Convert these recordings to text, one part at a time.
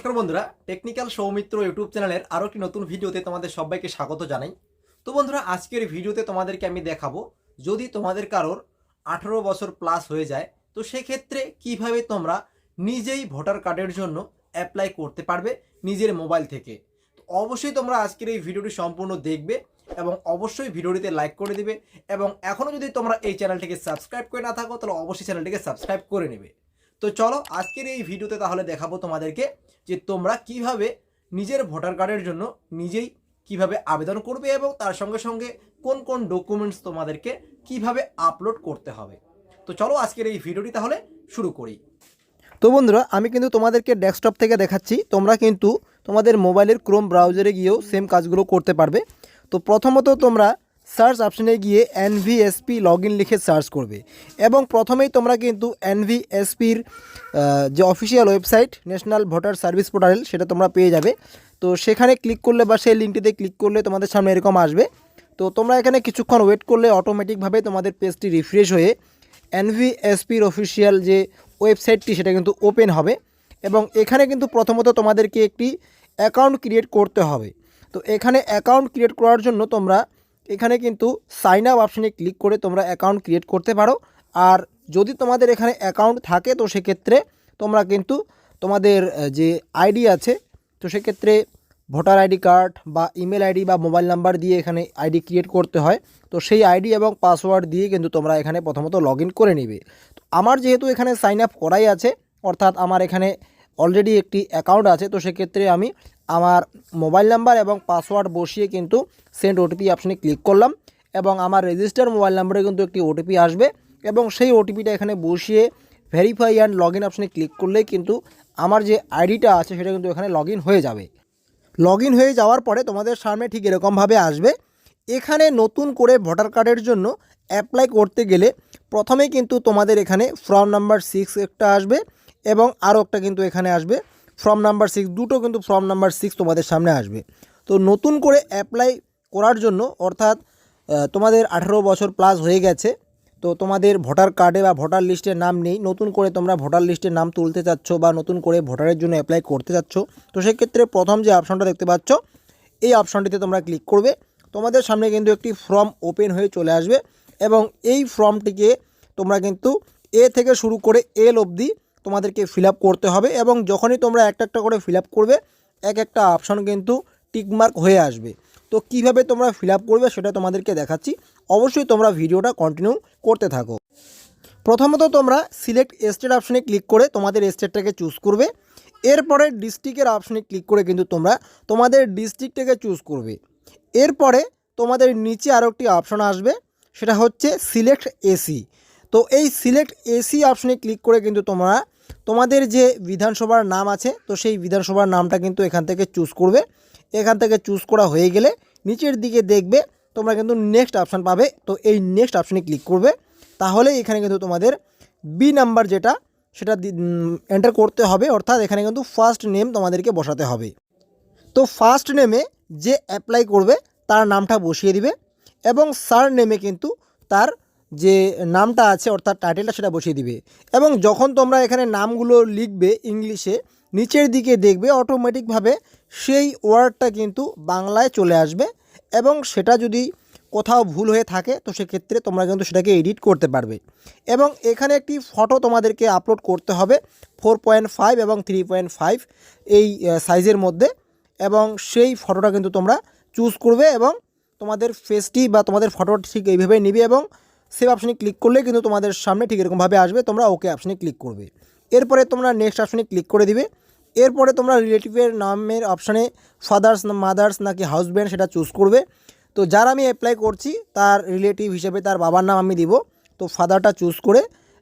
নমস্কার বন্ধুরা technical Soumitra YouTube চ্যানেলের আরও একটি নতুন ভিডিওতে তোমাদের সবাইকে স্বাগত জানাই। তো বন্ধুরা, আজকের ভিডিওতে তোমাদেরকে আমি দেখাবো, যদি তোমাদের কারোর আঠেরো বছর প্লাস হয়ে যায়, তো সেক্ষেত্রে কীভাবে তোমরা নিজেই ভোটার কার্ডের জন্য অ্যাপ্লাই করতে পারবে নিজের মোবাইল থেকে। তো অবশ্যই তোমরা আজকের এই ভিডিওটি সম্পূর্ণ দেখবে এবং অবশ্যই ভিডিওটিতে লাইক করে দেবে এবং এখনও যদি তোমরা এই চ্যানেলটিকে সাবস্ক্রাইব করে না থাকো, তাহলে অবশ্যই চ্যানেলটিকে সাবস্ক্রাইব করে নেবে। তো চলো আজকের এই ভিডিওতে তাহলে দেখাবো তোমাদেরকে যে তোমরা কীভাবে নিজের ভোটার কার্ডের জন্য নিজেই কীভাবে আবেদন করবে এবং তার সঙ্গে সঙ্গে কোন কোন ডকুমেন্টস তোমাদেরকে কীভাবে আপলোড করতে হবে। তো চলো আজকের এই ভিডিওটি তাহলে শুরু করি। তো বন্ধুরা, আমি কিন্তু তোমাদেরকে ডেস্কটপ থেকে দেখাচ্ছি। তোমরা কিন্তু তোমাদের মোবাইলের ক্রোম ব্রাউজারে গিয়েও সেম কাজগুলো করতে পারবে। তো প্রথমত তোমরা সার্চ অপশনে গিয়ে এনভিএসপি লগ ইন লিখে সার্চ করবে। এবং প্রথমেই তোমরা কিন্তু এনভিএসপির যে official website national voter service portal সেটা তোমরা পেয়ে যাবে। তো সেখানে ক্লিক করলে বা সেই লিঙ্কটিতে ক্লিক করলে তোমাদের সামনে এরকম আসবে। তো তোমরা এখানে কিছুক্ষণ ওয়েট করলে অটোমেটিকভাবে তোমাদের পেজটি রিফ্রেশ হয়ে এনভিএসপির অফিসিয়াল যে ওয়েবসাইটটি সেটা কিন্তু ওপেন হবে। এবং এখানে কিন্তু প্রথমত তোমাদেরকে একটি অ্যাকাউন্ট ক্রিয়েট করতে হবে। তো এখানে অ্যাকাউন্ট ক্রিয়েট করার জন্য তোমরা এখানে কিন্তু সাইন আপ অপশানে ক্লিক করে তোমরা অ্যাকাউন্ট ক্রিয়েট করতে পারো। আর যদি তোমাদের এখানে অ্যাকাউন্ট থাকে, তো সেক্ষেত্রে তোমরা কিন্তু তোমাদের যে আইডি আছে, তো সেক্ষেত্রে ভোটার আইডি কার্ড বা ইমেল আইডি বা মোবাইল নাম্বার দিয়ে এখানে আইডি ক্রিয়েট করতে হয়। তো সেই আইডি এবং পাসওয়ার্ড দিয়ে কিন্তু তোমরা এখানে প্রথমত লগ করে নেবে। তো আমার যেহেতু এখানে সাইন আপ করাই আছে, অর্থাৎ আমার এখানে অলরেডি একটি অ্যাকাউন্ট আছে, তো সেক্ষেত্রে আমি আমার মোবাইল নাম্বার এবং পাসওয়ার্ড বসিয়ে কিন্তু সেন্ড ওটিপি অপশানে ক্লিক করলাম এবং আমার রেজিস্টার মোবাইল নাম্বারে কিন্তু একটি ওটিপি আসবে এবং সেই ওটিপিটা এখানে বসিয়ে ভেরিফাই অ্যান্ড লগ ইন অপশানে ক্লিক করলেই কিন্তু আমার যে আইডিটা আছে সেটা কিন্তু এখানে লগ হয়ে যাবে। লগ হয়ে যাওয়ার পরে তোমাদের সামনে ঠিক এরকমভাবে আসবে। এখানে নতুন করে ভোটার কার্ডের জন্য অ্যাপ্লাই করতে গেলে প্রথমে কিন্তু তোমাদের এখানে ফর্ম নাম্বার সিক্স একটা আসবে এবং আরও একটা কিন্তু এখানে আসবে। ফর্ম নাম্বার সিক্স দুটো কিন্তু ফর্ম নাম্বার সিক্স তোমাদের সামনে আসবে। তো নতুন করে অ্যাপ্লাই করার জন্য, অর্থাৎ তোমাদের আঠেরো বছর প্লাস হয়ে গেছে, তো তোমাদের ভোটার কার্ডে বা ভোটার লিস্টে নাম নেই, নতুন করে তোমরা ভোটার লিস্টে নাম তুলতে চাচ্ছ বা নতুন করে ভোটারের জন্য অ্যাপ্লাই করতে চাচ্ছ, তো সেক্ষেত্রে প্রথম যে অপশনটা দেখতে পাচ্ছ, এই অপশনটিতে তোমরা ক্লিক করবে, তোমাদের সামনে কিন্তু একটি ফর্ম ওপেন হয়ে চলে আসবে এবং এই ফর্মটিকে তোমরা কিন্তু এ থেকে শুরু করে এল অবধি তোমাদেরকে ফিল করতে হবে এবং যখনই তোমরা একটা একটা করে ফিল করবে, এক একটা অপশন কিন্তু টিকমার্ক হয়ে আসবে। তো কীভাবে তোমরা ফিল করবে সেটা তোমাদেরকে দেখাচ্ছি। অবশ্যই তোমরা ভিডিওটা কন্টিনিউ করতে থাকো। প্রথমত তোমরা সিলেক্ট স্টেট অপশনে ক্লিক করে তোমাদের স্টেটটাকে চুজ করবে। এরপরে ডিস্ট্রিক্টের অপশনে ক্লিক করে কিন্তু তোমরা তোমাদের ডিস্ট্রিক্টটাকে চুজ করবে। এরপরে তোমাদের নিচে আরও একটি অপশন আসবে, সেটা হচ্ছে সিলেক্ট এসি তো এই সিলেক্ট এসি অপশনে ক্লিক করে কিন্তু তোমরা, তোমাদের যে বিধানসভার নাম আছে, তো সেই বিধানসভার নামটা কিন্তু এখান থেকে চুজ করবে। এখান থেকে চুজ করা হয়ে গেলে নিচের দিকে দেখবে, তোমরা কিন্তু নেক্সট অপশান পাবে। তো এই নেক্সট অপশনে ক্লিক করবে। তাহলে এখানে কিন্তু তোমাদের বি নাম্বার যেটা, সেটা এন্টার করতে হবে। অর্থাৎ এখানে কিন্তু ফার্স্ট নেম তোমাদেরকে বসাতে হবে। তো ফার্স্ট নেমে যে অ্যাপ্লাই করবে, তার নামটা বসিয়ে দিবে এবং সার নেমে কিন্তু তার যে নামটা আছে অর্থাৎ টাইটেলটা সেটা বসিয়ে দিবে। এবং যখন তোমরা এখানে নামগুলো লিখবে ইংলিশে, নিচের দিকে দেখবে অটোমেটিকভাবে সেই ওয়ার্ডটা কিন্তু বাংলায় চলে আসবে এবং সেটা যদি কোথাও ভুল হয়ে থাকে, তো সেক্ষেত্রে তোমরা কিন্তু সেটাকে এডিট করতে পারবে। এবং এখানে একটি ফটো তোমাদেরকে আপলোড করতে হবে ফোর পয়েন্ট ফাইভ এবং থ্রি পয়েন্ট ফাইভ এই সাইজের মধ্যে। এবং সেই ফটোটা কিন্তু তোমরা চুজ করবে এবং তোমাদের ফেসটি বা তোমাদের ফটো ঠিক এইভাবে নিবে এবং সেভ অপশানে ক্লিক করলে কিন্তু তোমাদের সামনে ঠিক এরকমভাবে আসবে, তোমরা ওকে অপশানে ক্লিক করবে। এরপরে তোমরা নেক্সট অপশানে ক্লিক করে দিবে। এরপরে তোমরা রিলেটিভের নামের অপশানে ফাদার্স না মাদার্স নাকি হাজব্যান্ড সেটা চুজ করবে। তো যার আমি অ্যাপ্লাই করছি, তার রিলেটিভ হিসেবে তার বাবার নাম আমি দিব। তো ফাদারটা চুজ করে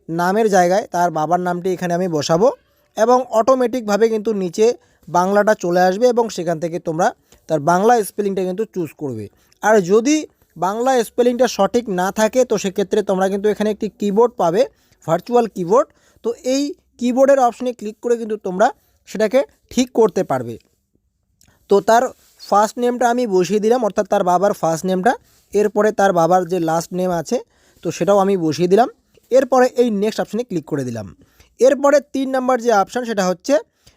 নামের জায়গায় তার বাবার নামটি এখানে আমি বসাবো এবং অটোমেটিকভাবে কিন্তু নিচে বাংলাটা চলে আসবে এবং সেখান থেকে তোমরা তার বাংলা স্পেলিংটা কিন্তু চুজ করবে। আর যদি বাংলা স্পেলিংটা সঠিক না থাকে, তো সেক্ষেত্রে তোমরা কিন্তু এখানে একটি কিবোর্ড পাবে ভার্চুয়াল কিবোর্ড তো এই কিবোর্ডের অপশনে ক্লিক করে কিন্তু তোমরা সেটাকে ঠিক করতে পারবে। তো তার ফার্স্ট নেমটা আমি বসিয়ে দিলাম, অর্থাৎ তার বাবার ফার্স্ট নেমটা এরপরে তার বাবার যে লাস্ট নেম আছে, তো সেটাও আমি বসিয়ে দিলাম। এরপরে এই নেক্সট অপশানে ক্লিক করে দিলাম। এরপরে তিন নাম্বার যে অপশান সেটা হচ্ছে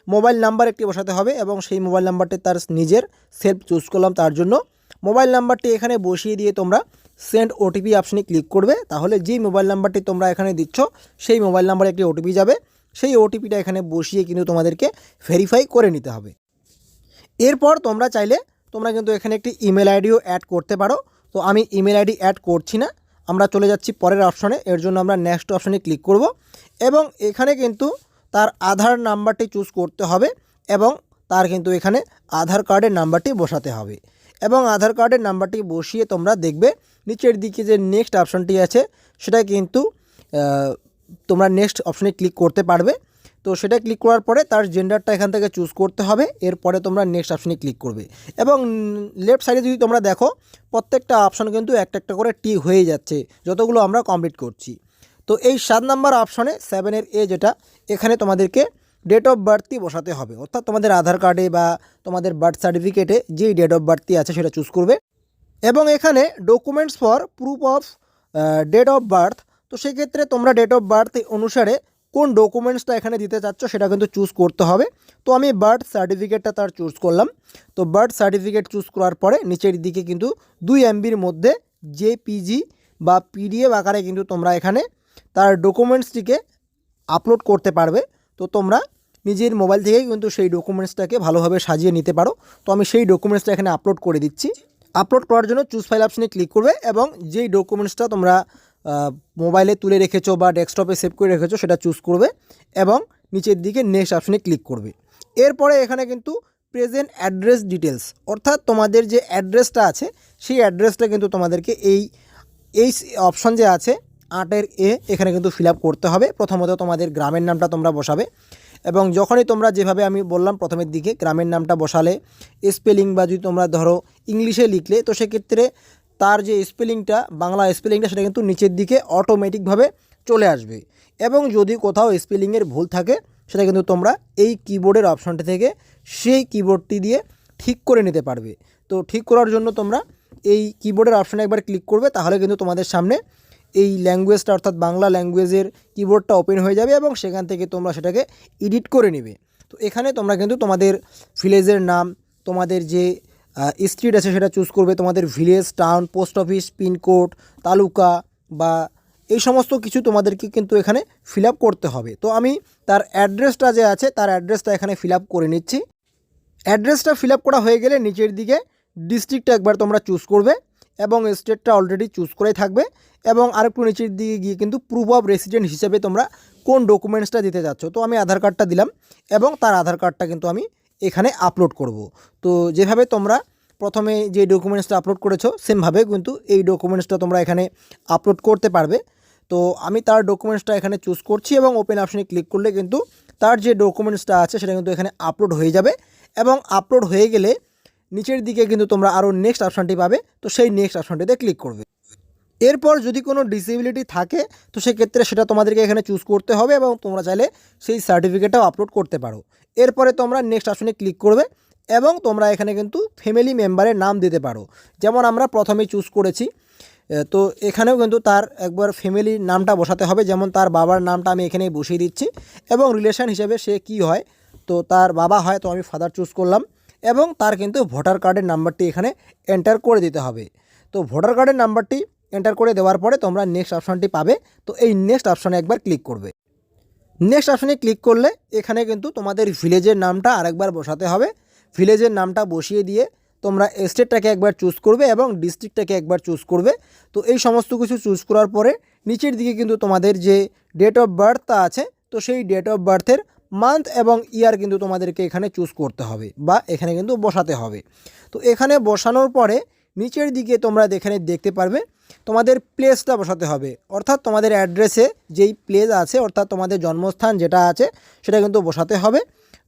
মোবাইল নাম্বার একটি বসাতে হবে, এবং সেই মোবাইল নাম্বারটি তার নিজের সেলফ চুজ করলাম, তার জন্য। মোবাইল নাম্বারটি এখানে বসিয়ে দিয়ে তোমরা সেন্ড ওটিপি অপশানে ক্লিক করবে। তাহলে যেই মোবাইল নাম্বারটি তোমরা এখানে দিচ্ছ, সেই মোবাইল নাম্বারে একটি ওটিপি যাবে। সেই ওটিপিটা এখানে বসিয়ে কিন্তু তোমাদেরকে ভেরিফাই করে নিতে হবে। এরপর তোমরা চাইলে তোমরা কিন্তু এখানে একটি ইমেল আইডিও অ্যাড করতে পারো। তো আমি ইমেল আইডি অ্যাড করছি না। আমরা চলে যাচ্ছি পরের অপশনে এর জন্য আমরা নেক্সট অপশনে ক্লিক করব। এবং এখানে কিন্তু তার আধার নাম্বারটি চুজ করতে হবে এবং তার কিন্তু এখানে আধার কার্ডের নাম্বারটি বসাতে হবে। এবং আধার কার্ডের নাম্বারটি বসিয়ে তোমরা দেখবে। নিচের দিকে যে নেক্সট অপশনটি আছে, সেটা কিন্তু তোমরা নেক্সট অপশনে ক্লিক করতে পারবে। তো সেটা ক্লিক করার পরে তার জেন্ডারটা এখান থেকে চুজ করতে হবে, এরপরে তোমরা নেক্সট অপশনে ক্লিক করবে। এবং লেফট সাইডে যদি তোমরা দেখো, প্রত্যেকটা অপশন কিন্তু একটা একটা করে টি হয়ে যাচ্ছে, যতগুলো আমরা কমপ্লিট করছি। তো এই সাত নাম্বার অপশনে সেভেনের এ যেটা, এখানে তোমাদেরকে ডেট অফ বার্থই বসাতে হবে। অর্থাৎ তোমাদের আধার কার্ডে বা তোমাদের বার্থ সার্টিফিকেটে যেই ডেট অফ বার্থটি আছে সেটা চুজ করবে। এবং এখানে documents for proof of date of birth তো সেক্ষেত্রে তোমরা ডেট অফ বার্থ অনুসারে কোন ডকুমেন্টসটা এখানে দিতে চাচ্ছ সেটা কিন্তু চুজ করতে হবে। তো আমি বার্থ সার্টিফিকেটটা তার চুজ করলাম। তো বার্থ সার্টিফিকেট চুজ করার পরে নিচের দিকে কিন্তু দুই এমবির মধ্যে জেপিজি বা পিডিএফ আকারে কিন্তু তোমরা এখানে তার ডকুমেন্টসটিকে আপলোড করতে পারবে। তো তোমরা নিজের মোবাইল থেকেই কিন্তু সেই ডকুমেন্টসটাকে ভালোভাবে সাজিয়ে নিতে পারো। তো আমি সেই ডকুমেন্টসটা এখানে আপলোড করে দিচ্ছি। আপলোড করার জন্য চুজ ফাইল অপশনে ক্লিক করবে এবং যেই ডকুমেন্টসটা তোমরা মোবাইলে তুলে রেখেছো বা ডেস্কটপে সেভ করে রেখেছো সেটা চুজ করবে এবং নিচের দিকে নেক্সট অপশনে ক্লিক করবে। এরপরে এখানে কিন্তু প্রেজেন্ট অ্যাড্রেস ডিটেলস অর্থাৎ তোমাদের যে অ্যাড্রেসটা আছে, সেই অ্যাড্রেসটা কিন্তু তোমাদেরকে এই এই অপশন যে আছে আটের এ এখানে কিন্তু ফিল করতে হবে। প্রথমত তোমাদের গ্রামের নামটা তোমরা বসাবে এবং যখনই তোমরা যেভাবে আমি বললাম প্রথমের দিকে গ্রামের নামটা বসালে স্পেলিং বা যদি তোমরা ধরো ইংলিশে লিখলে, তো সেক্ষেত্রে তার যে স্পেলিংটা বাংলা স্পেলিংটা সেটা কিন্তু নিচের দিকে অটোমেটিকভাবে চলে আসবে এবং যদি কোথাও স্পেলিংয়ের ভুল থাকে, সেটা কিন্তু তোমরা এই কিবোর্ডের অপশনটি থেকে সেই কিবোর্ডটি দিয়ে ঠিক করে নিতে পারবে। তো ঠিক করার জন্য তোমরা এই কিবোর্ডের অপশানে একবার ক্লিক করবে, তাহলে কিন্তু তোমাদের সামনে এই ল্যাঙ্গুয়েজটা অর্থাৎ বাংলা ল্যাঙ্গুয়েজের কিবোর্ডটা ওপেন হয়ে যাবে এবং সেখান থেকে তোমরা সেটাকে এডিট করে নেবে। তো এখানে তোমরা কিন্তু তোমাদের ভিলেজের নাম, তোমাদের যে স্ট্রিট আছে সেটা চুজ করবে। তোমাদের village town post office pincode taluka বা এই সমস্ত কিছু তোমাদেরকে কিন্তু এখানে ফিল করতে হবে। তো আমি তার অ্যাড্রেসটা যে আছে, তার অ্যাড্রেসটা এখানে ফিল করে নিচ্ছি। অ্যাড্রেসটা ফিল করা হয়ে গেলে নিচের দিকে ডিস্ট্রিক্টটা একবার তোমরা চুজ করবে। এবং স্টেটটা অলরেডি চুজ করেই থাকবে এবং আরেকটু নিচের দিকে গিয়ে কিন্তু প্রুফ অফ রেসিডেন্ট হিসেবে তোমরা কোন ডকুমেন্টসটা দিতে যাচ্ছ। তো আমি আধার কার্ডটা দিলাম এবং তার আধার কার্ডটা কিন্তু আমি এখানে আপলোড করব। তো যেভাবে তোমরা প্রথমে যে ডকুমেন্টসটা আপলোড করেছ সেমভাবে কিন্তু এই ডকুমেন্টসটা তোমরা এখানে আপলোড করতে পারবে। তো আমি তার ডকুমেন্টসটা এখানে চুজ করছি এবং ওপেন অপশনে ক্লিক করলে কিন্তু তার যে ডকুমেন্টসটা আছে, সেটা কিন্তু এখানে আপলোড হয়ে যাবে এবং আপলোড হয়ে গেলে নিচের দিকে কিন্তু তোমরা আরও নেক্সট অপশানটি পাবে, তো সেই নেক্সট অপশানটিতে ক্লিক করবে। এরপর যদি কোনো ডিসেবিলিটি থাকে, তো সেক্ষেত্রে সেটা তোমাদেরকে এখানে চুজ করতে হবে এবং তোমরা চাইলে সেই সার্টিফিকেটটাও আপলোড করতে পারো। এরপরে তোমরা নেক্সট অপশনে ক্লিক করবে এবং তোমরা এখানে কিন্তু ফ্যামিলি মেম্বারের নাম দিতে পারো। যেমন আমরা প্রথমেই চুজ করেছি তো এখানেও কিন্তু তার একবার ফ্যামিলির নামটা বসাতে হবে, যেমন তার বাবার নামটা আমি এখানেই বসিয়ে দিচ্ছি এবং রিলেশন হিসেবে সে কি হয়, তো তার বাবা হয়, তো আমি ফাদার চুজ করলাম। এবং তার কিন্তু ভোটার কার্ডের নাম্বারটি এখানে এন্টার করে দিতে হবে। তো ভোটার কার্ডের নাম্বারটি এন্টার করে দেওয়ার পরে তোমরা নেক্সট অপশানটি পাবে। তো এই নেক্সট অপশানে একবার ক্লিক করবে। নেক্সট অপশানে ক্লিক করলে এখানে কিন্তু তোমাদের ভিলেজের নামটা আরেকবার বসাতে হবে। ভিলেজের নামটা বসিয়ে দিয়ে তোমরা স্টেটটাকে একবার চুজ করবে এবং ডিস্ট্রিক্টটাকে একবার চুজ করবে। তো এই সমস্ত কিছু চুজ করার পরে নিচের দিকে কিন্তু তোমাদের যে ডেট অফ বার্থটা আছে, তো সেই ডেট অফ বার্থের মান্থ এবং ইয়ার কিন্তু তোমাদেরকে এখানে চুজ করতে হবে বা এখানে কিন্তু বসাতে হবে। তো এখানে বসানোর পরে নিচের দিকে তোমরা এখানে দেখতে পারবে তোমাদের প্লেসটা বসাতে হবে। অর্থাৎ তোমাদের অ্যাড্রেসে যেই প্লেস আছে, অর্থাৎ তোমাদের জন্মস্থান যেটা আছে, সেটা কিন্তু বসাতে হবে।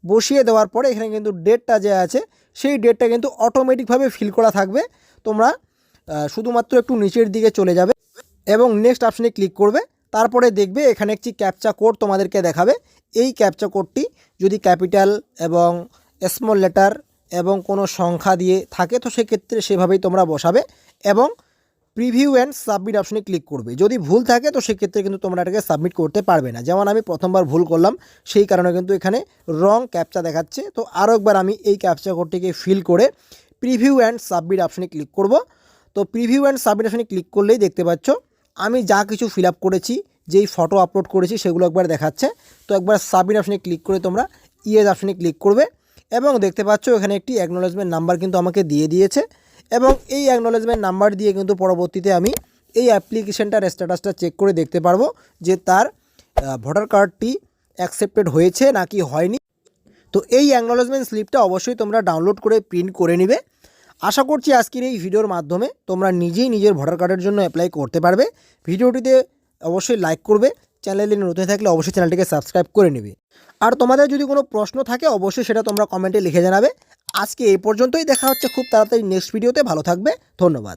বসিয়ে দেওয়ার পরে এখানে কিন্তু ডেটটা যে আছে, সেই ডেটটা কিন্তু অটোমেটিকভাবে ফিল করা থাকবে। তোমরা শুধুমাত্র একটু নিচের দিকে চলে যাবে এবং নেক্সট অপশনে ক্লিক করবে। তারপরে দেখবে এখানে একটি ক্যাপচা কোড তোমাদেরকে দেখাবে। এই ক্যাপচা কোডটি যদি ক্যাপিটাল এবং স্মল লেটার এবং কোনো সংখ্যা দিয়ে থাকে, তো সেক্ষেত্রে সেভাবেই তোমরা বসাবে এবং প্রিভিউ অ্যান্ড সাবমিট অপশনে ক্লিক করবে। যদি ভুল থাকে, তো সেক্ষেত্রে কিন্তু তোমরা এটাকে সাবমিট করতে পারবে না। যেমন আমি প্রথমবার ভুল করলাম, সেই কারণে কিন্তু এখানে রং ক্যাপচা দেখাচ্ছে। তো আরও একবার আমি এই ক্যাপচা কোডটিকে ফিল করে প্রিভিউ অ্যান্ড সাবমিট অপশনে ক্লিক করব। তো প্রিভিউ অ্যান্ড সাবমিট অপশনে ক্লিক করলেই দেখতে পাচ্ছ আমি যা কিছু ফিল করেছি, যেই ফটো আপলোড করেছি সেগুলো একবার দেখাচ্ছে। তো একবার সাবমিট অপশনে ক্লিক করে তোমরা ইয়েস অপশনে ক্লিক করবে এবং দেখতে পাচ্ছ এখানে একটি অ্যাকনোলেজমেন্ট নাম্বার কিন্তু আমাকে দিয়ে দিয়েছে এবং এই অ্যাকনোলেজমেন্ট নাম্বার দিয়ে কিন্তু পরবর্তীতে আমি এই অ্যাপ্লিকেশনটার স্ট্যাটাসটা চেক করে দেখতে পারব যে তার ভোটার কার্ডটি অ্যাকসেপ্টেড হয়েছে নাকি হয়নি। তো এই অ্যাকনোলেজমেন্ট স্লিপটা অবশ্যই তোমরা ডাউনলোড করে প্রিন্ট করে নিবে। আশা করছি আজকের এই ভিডিওর মাধ্যমে তোমরা নিজেই নিজের ভোটার কার্ডের জন্য অ্যাপ্লাই করতে পারবে। ভিডিওটিতে অবশ্যই লাইক করবে। চ্যানেলে নতুন থাকলে অবশ্যই চ্যানেলটিকে সাবস্ক্রাইব করে নেবে। আর তোমাদের যদি কোনো প্রশ্ন থাকে, অবশ্যই সেটা তোমরা কমেন্টে লিখে জানাবে। আজকে এই পর্যন্তই। দেখা হচ্ছে খুব তাড়াতাড়ি নেক্সট ভিডিওতে ভালো থাকবে। ধন্যবাদ।